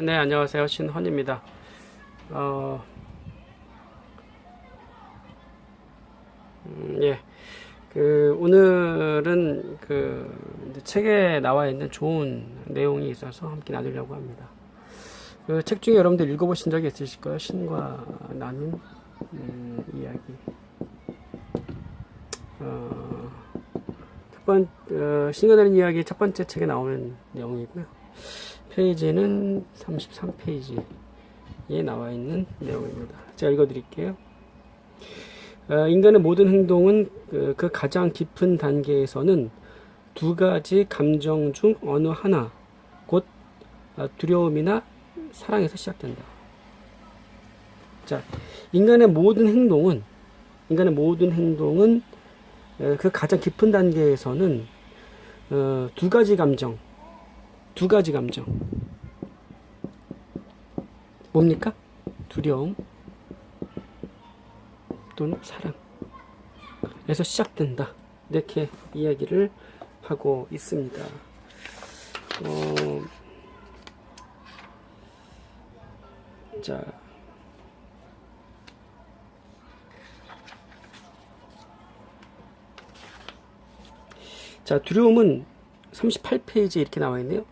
네, 안녕하세요. 신헌입니다. 어, 음, 예. 그, 오늘은 그, 책에 나와 있는 좋은 내용이 있어서 함께 나누려고 합니다. 그 책 중에 여러분들 읽어보신 적이 있으실 거예요. 신과 나는, 음, 이야기. 어, 첫 번, 어, 신과 나는 이야기 첫 번째 책에 나오는 내용이고요. 페이지는 33페이지에 나와 있는 내용입니다. 제가 읽어드릴게요. 어, 인간의 모든 행동은 그, 그 가장 깊은 단계에서는 두 가지 감정 중 어느 하나, 곧 어, 두려움이나 사랑에서 시작된다. 자, 인간의 모든 행동은 인간의 모든 행동은 어, 그 가장 깊은 단계에서는 어, 두 가지 감정, 두 가지 감정. 뭡니까? 두려움 또는 사랑. 에서 시작된다. 이렇게 이야기를 하고 있습니다. 어, 자. 자, 두려움은 38페이지에 이렇게 나와 있네요.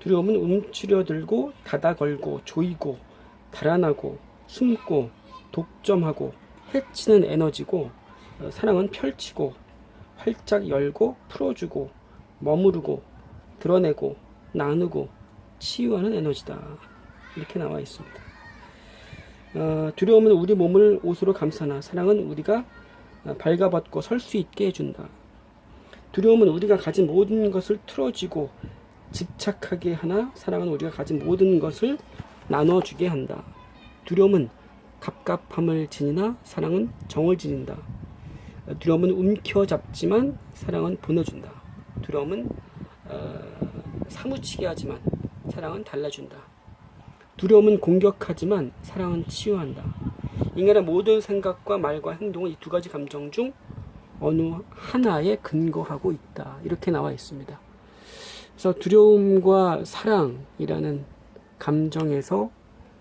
두려움은 움츠려들고 닫아 걸고 조이고 달아나고 숨고 독점하고 해치는 에너지고 어, 사랑은 펼치고 활짝 열고 풀어주고 머무르고 드러내고 나누고 치유하는 에너지다 이렇게 나와 있습니다. 어, 두려움은 우리 몸을 옷으로 감싸나 사랑은 우리가 어, 발가벗고 설 수 있게 해준다. 두려움은 우리가 가진 모든 것을 틀어지고 집착하게 하나 사랑은 우리가 가진 모든 것을 나눠주게 한다. 두려움은 갑갑함을 지니나 사랑은 정을 지닌다. 두려움은 움켜잡지만 사랑은 보내준다. 두려움은 어, 사무치게 하지만 사랑은 달래준다. 두려움은 공격하지만 사랑은 치유한다. 인간의 모든 생각과 말과 행동은 이 두 가지 감정 중 어느 하나에 근거하고 있다. 이렇게 나와 있습니다. 그래서 두려움과 사랑이라는 감정에서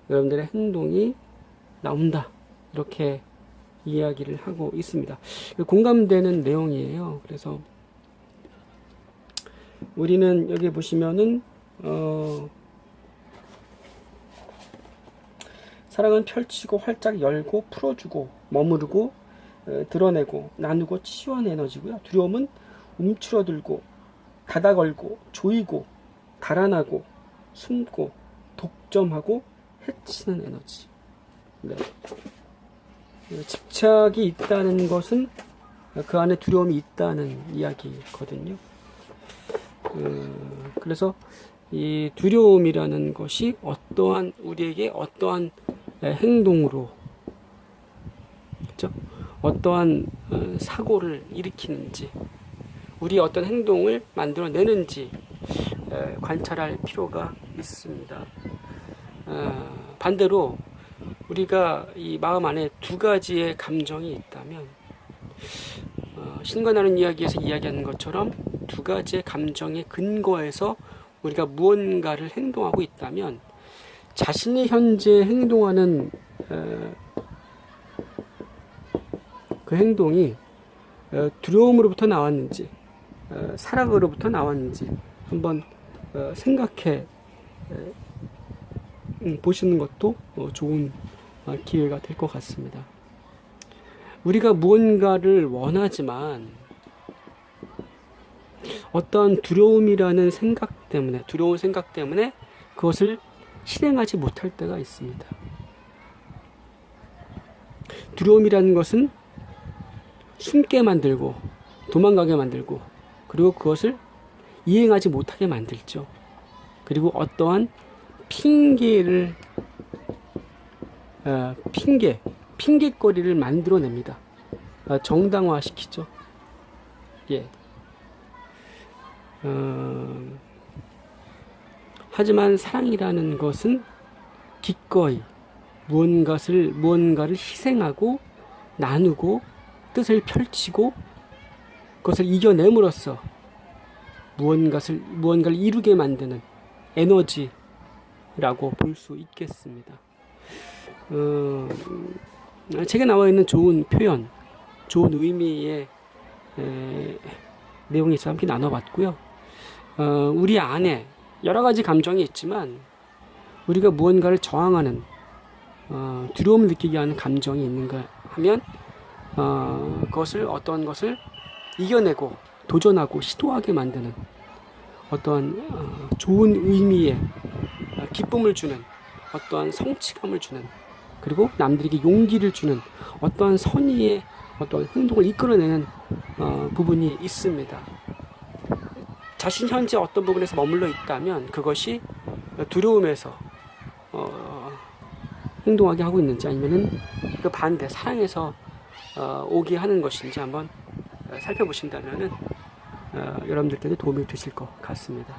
여러분들의 행동이 나온다. 이렇게 이야기를 하고 있습니다. 공감되는 내용이에요. 그래서 우리는 여기 보시면은 어, 사랑은 펼치고 활짝 열고 풀어주고 머무르고 어, 드러내고 나누고 치유한 에너지고요. 두려움은 움츠러들고 닫아 걸고 조이고 달아나고 숨고 독점하고 해치는 에너지. 네. 집착이 있다는 것은 그 안에 두려움이 있다는 이야기거든요. 음, 그래서 이 두려움이라는 것이 어떠한 우리에게 어떠한 행동으로 그렇죠? 어떠한 어, 사고를 일으키는지 우리 어떤 행동을 만들어내는지 관찰할 필요가 있습니다. 어, 반대로 우리가 이 마음 안에 두 가지의 감정이 있다면 어, 신과 나는 이야기에서 이야기하는 것처럼 두 가지의 감정의 근거에서 우리가 무언가를 행동하고 있다면 자신이 현재 행동하는 그 행동이 두려움으로부터 나왔는지 사랑으로부터 나왔는지 한번 어, 생각해 음, 보시는 것도 어, 좋은 어, 기회가 될 것 같습니다. 우리가 무언가를 원하지만 어떤 두려움이라는 생각 때문에 두려운 생각 때문에 그것을 실행하지 못할 때가 있습니다. 두려움이라는 것은 숨게 만들고 도망가게 만들고 그리고 그것을 이행하지 못하게 만들죠. 그리고 어떠한 핑계를 어, 핑계 핑계거리를 만들어냅니다. 어, 정당화시키죠. 예. 어, 하지만 사랑이라는 것은 기꺼이 무언가를 무언가를 희생하고 나누고 뜻을 펼치고 그것을 이겨냄으로써 무언가를 무언가를 이루게 만드는 에너지 라고 볼 수 있겠습니다. 어, 음, 책에 나와 있는 좋은 표현, 좋은 의미의 에, 내용에 있어 함께 나눠봤고요. 어, 우리 안에 여러 가지 감정이 있지만 우리가 무언가를 저항하는 어, 두려움을 느끼게 하는 감정이 있는가 하면 어, 그것을 어떤 것을 이겨내고 도전하고 시도하게 만드는 어떠한 어, 좋은 의미의 어, 기쁨을 주는 어떠한 성취감을 주는 그리고 남들에게 용기를 주는 어떠한 선의의 어떠한 행동을 이끌어내는 어, 부분이 있습니다. 자신 현재 어떤 부분에서 머물러 있다면 그것이 두려움에서 어, 행동하게 하고 있는지 아니면은 그 반대 사랑에서 어, 오게 하는 것인지 한번 어, 살펴보신다면은 어, 여러분들께도 도움이 되실 것 같습니다.